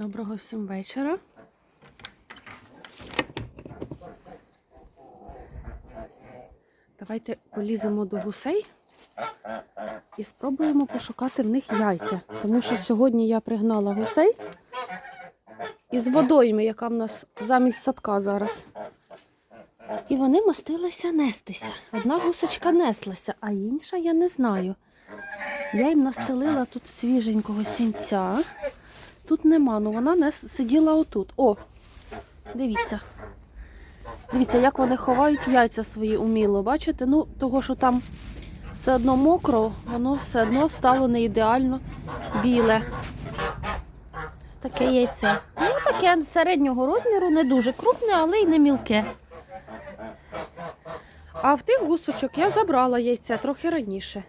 Доброго всім вечора. Давайте поліземо до гусей і спробуємо пошукати в них яйця. Тому що сьогодні я пригнала гусей із водойми, яка в нас замість садка зараз. І вони мостилися нестися. Одна гусочка неслася, а інша я не знаю. Я їм настелила тут свіженького сінця. Тут нема, ну вона не сиділа отут. О, дивіться. Дивіться, як вони ховають яйця свої уміло. Бачите? Ну, того, що там все одно мокро, воно все одно стало не ідеально біле. Ось таке яйце. Ну, таке середнього розміру, не дуже крупне, але й не мілке. А в тих гусочок я забрала яйце трохи раніше.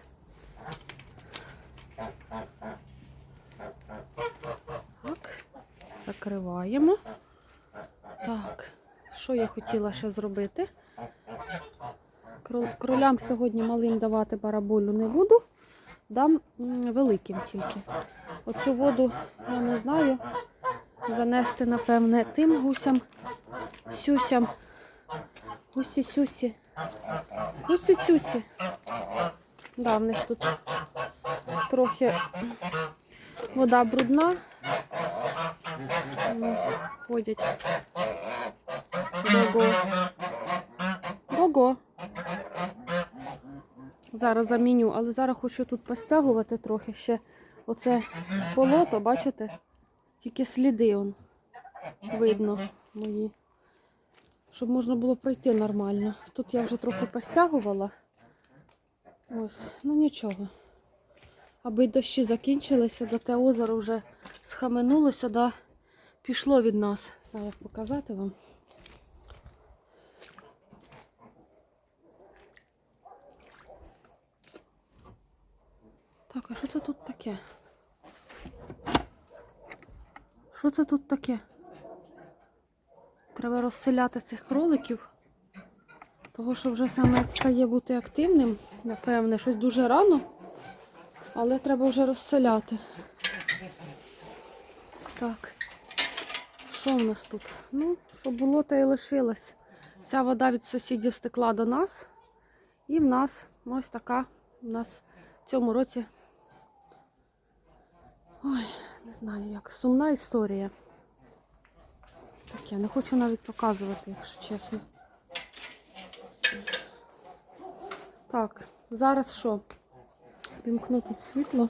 Закриваємо. Так, що я хотіла ще зробити? Кролям сьогодні малим давати бараболю не буду. Дам великим тільки. Оцю воду, я не знаю, занести, напевне, тим гусям, сюсям. Гусі-сюсі. Гусі-сюсі. Да, в них тут трохи вода брудна. Ходять. Го-го. Го-го. Зараз заміню, але зараз хочу тут постягувати трохи ще оце болото, бачите? Тільки сліди он видно мої. Щоб можна було пройти нормально. Тут я вже трохи постягувала. Ось, ну нічого. Аби дощі закінчилися, да те озеро вже схаменулося, да пішло від нас. Знаю, як показати вам. Так, а що це тут таке? Що це тут таке? Треба розселяти цих кроликів. Того, що вже самець стає бути активним, напевне, щось дуже рано, але треба вже розселяти. Так. Що в нас тут? Ну, що було, те і лишилось. Ця вода від сусідів стекла до нас. І в нас ось така у нас в цьому році. Ой, не знаю як. Сумна історія. Таке, не хочу навіть показувати, якщо чесно. Так, зараз що? Вімкну тут світло.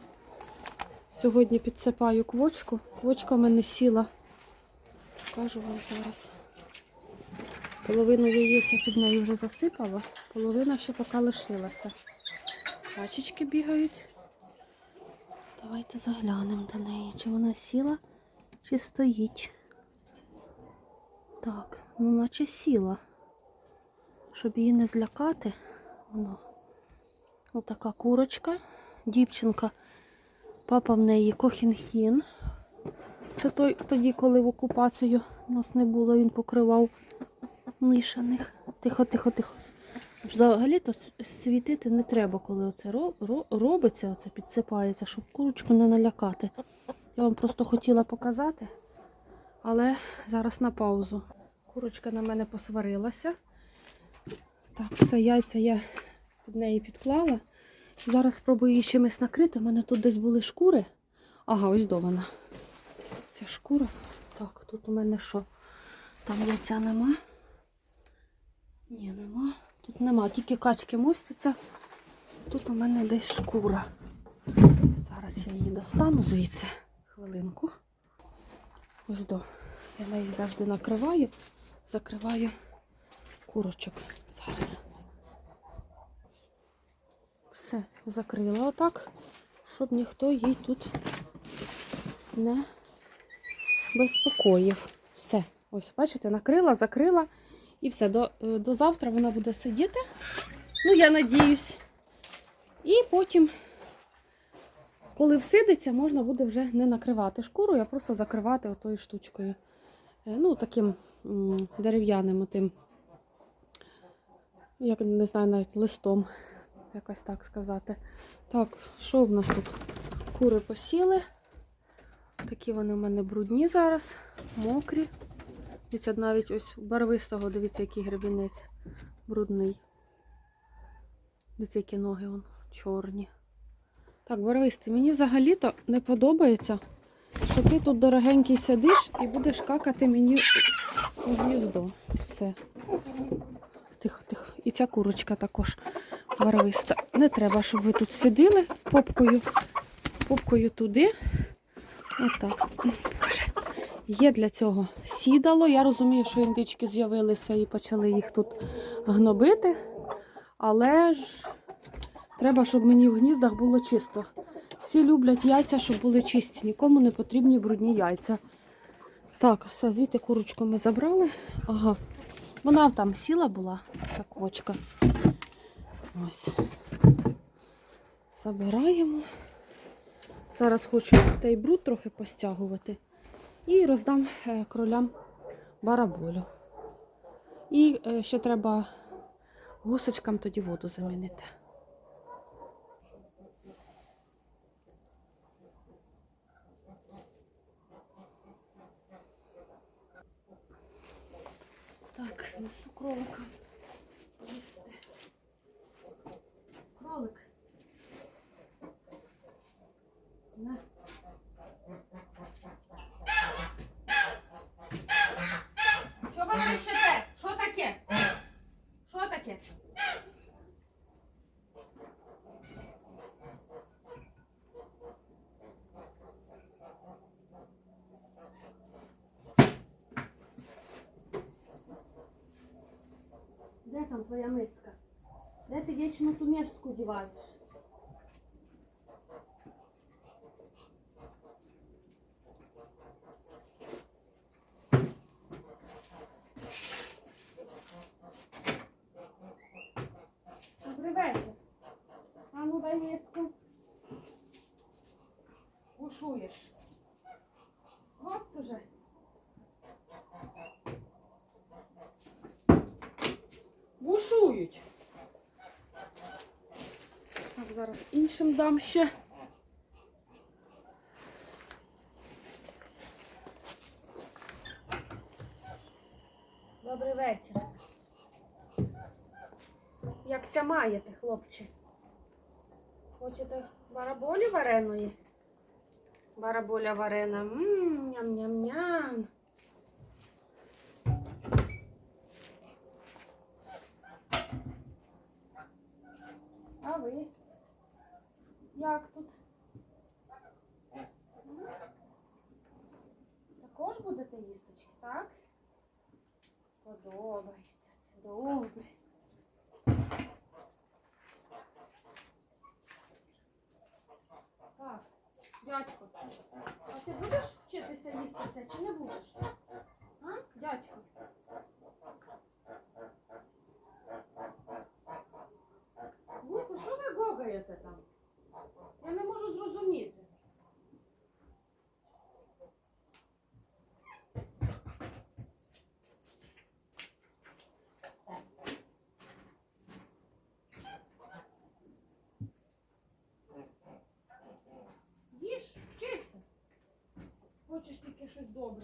Сьогодні підсипаю квочку. Квочка в мене сіла. Покажу вам зараз. Половину яєця під нею вже засипала, половина ще поки лишилася. Качечки бігають. Давайте заглянемо до неї, чи вона сіла, чи стоїть. Так, ну наче сіла. Щоб її не злякати. Воно. Отака курочка. Дівчинка. Папа в неї кохінхін. Це той, тоді, коли в окупацію нас не було, він покривав мішаних. Тихо, тихо, тихо. Взагалі-то світити не треба, коли оце ро- ро- робиться, оце підсипається, щоб курочку не налякати. Я вам просто хотіла показати, але зараз на паузу. Курочка на мене посварилася. Так, все, яйця я під неї підклала. Зараз спробую її чимось накрити. У мене тут десь були шкури. Ага, ось до вона. Ця шкура. Так, тут у мене що? Там яйця нема. Ні, нема. Тут нема, тільки качки мостяться. Тут у мене десь шкура. Зараз я її достану звідси. Хвилинку. Ось до. Я неї завжди накриваю, закриваю курочок. Зараз. Все, закрила отак, щоб ніхто їй тут не безпокоїв. Все. Ось, бачите, накрила, закрила. І все, до, е, до завтра вона буде сидіти. Ну, я надіюсь. І потім, коли всидиться, можна буде вже не накривати шкуру, а просто закривати отою штучкою. Е, Ну, таким дерев'яним отим, як не знаю, навіть листом, якось так сказати. Так, що в нас тут? Кури посіли. Такі вони в мене брудні зараз, мокрі. Дивіться, навіть ось барвистого, дивіться, який гребінець брудний. Дивіться, які ноги вон, чорні. Так, барвистий, мені взагалі-то не подобається, що ти тут дорогенький сидиш і будеш какати мені у гніздо. Все. Тихо, тихо. І ця курочка також барвиста. Не треба, щоб ви тут сиділи попкою, попкою туди. Отак. Є для цього сідало. Я розумію, що індички з'явилися і почали їх тут гнобити. Але ж треба, щоб мені в гніздах було чисто. Всі люблять яйця, щоб були чисті. Нікому не потрібні брудні яйця. Так, все, звідти курочку ми забрали. Ага. Вона там сіла була, та квочка. Ось. Забираємо. Зараз хочу той бруд трохи постягувати. І роздам е, кролям бараболю. І е, ще треба гусочкам тоді воду замінити. Так, несу кролика. Їсти. Кролик. На. Що ви кричите? Що таке? Що таке? Де там твоя миска? Де ти вічно ту мішку діваєш? Добрий вечір. А ну дай миску. Бушуєш. От уже. Бушують. Так, зараз іншим дам ще. Добрий вечір. Якся маєте, хлопче? Хочете бараболі вареної? Бараболя варена. Мм, ням-ням-ням. А ви? Як тут? Також будете їсточки, так? Подобається це добре. Так, дядько, а ти будеш вчитися їсти це чи не будеш? А, дядько? Гусю, що ви гогаєте там? Я не можу зрозуміти. Їж, вчися. Хочеш тільки щось добре.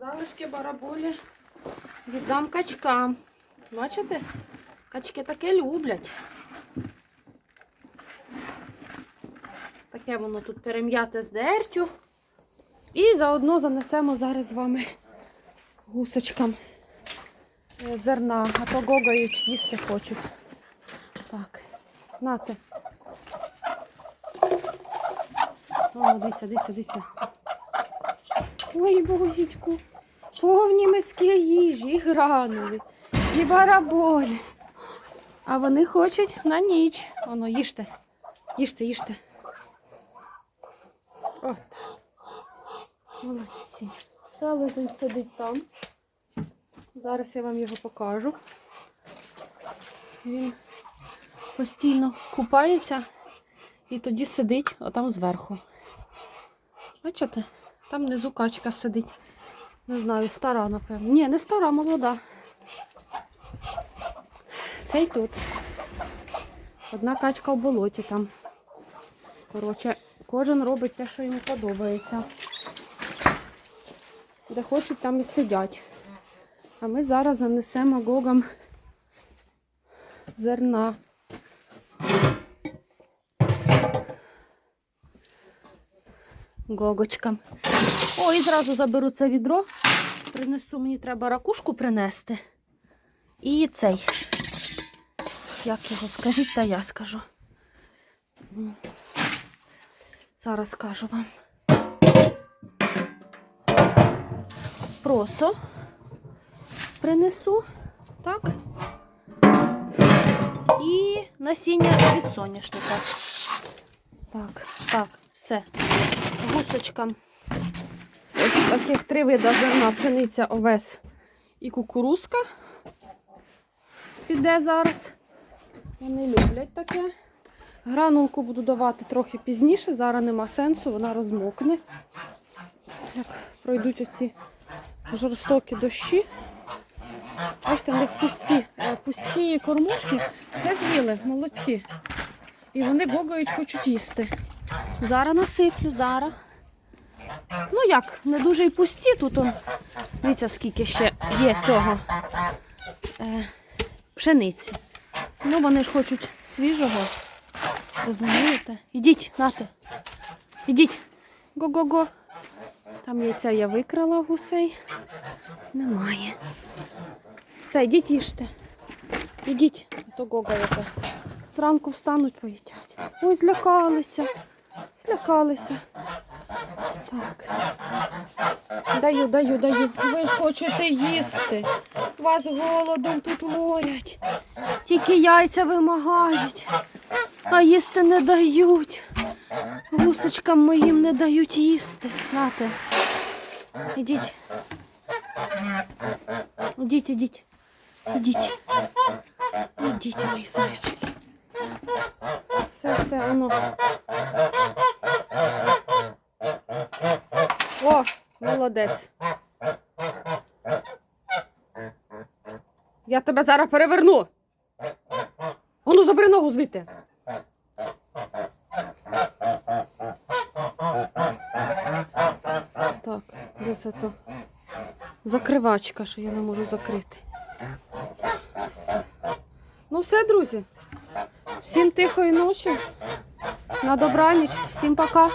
Залишки бараболі віддам качкам. Бачите? Качки таке люблять. Таке воно тут перем'яте з дертю. І заодно занесемо зараз з вами гусочкам е, зерна, а то гогають, їсти хочуть. Так, нате. О, дивіться, дивіться, дивіться. Ой, божечку. Повні миски їжі, і гранули, і бараболі. А вони хочуть на ніч. Воно, їжте. Їжте, їжте. От. Молодці. Селезень сидить там. Зараз я вам його покажу. Він постійно купається і тоді сидить отам зверху. Бачите? Там внизу качка сидить. Не знаю, стара, напевно. Ні, не стара, молода. Цей тут. Одна качка в болоті там. Коротше, кожен робить те, що йому подобається. Де хочуть, там і сидять. А ми зараз занесемо гогам зерна. Гогочкам. О, і зразу заберу це відро. Принесу, мені треба ракушку принести. І цей. Як його скажіть, та я скажу. Зараз скажу вам. Просо принесу. Так. І насіння від соняшника. Так, так, все. Гусочкам. Ось таких три вида зерна, пшениця, овес і кукурузка. Піде зараз. Вони люблять таке. Гранулку буду давати трохи пізніше, зараз нема сенсу, вона розмокне. Як пройдуть оці жорстокі дощі. Бачите, в них пусті, е, пусті кормушки, все з'їли, молодці. І вони гогають, хочуть їсти. Зараз насиплю, зараз. Ну як, не дуже і пусті тут. Он. Дивіться, скільки ще є цього е, пшениці. Ну, вони ж хочуть свіжого. Розумієте? Ідіть, нате. Ідіть. Го-го-го. Там яйця я викрала гусей. Немає. Все, йдіть їжте. Ідіть, а то гогаєте. Зранку встануть, поїдять. Ой, злякалися. Злякалися. Так. Даю, даю, даю. Ви ж хочете їсти. Вас голодом тут морять. Тільки яйця вимагають, а їсти не дають. Гусочкам моїм не дають їсти. Нате. Ідіть. Ідіть, ідіть. Ідіть. Ідіть, мої зайчики. Все, все, воно. О, молодець. Я тебе зараз переверну. Ану, забери ногу звідти. Так, де це то? Закривачка, що я не можу закрити. Ну все, друзі. Всім тихої ночі. На добраніч. Всім пока.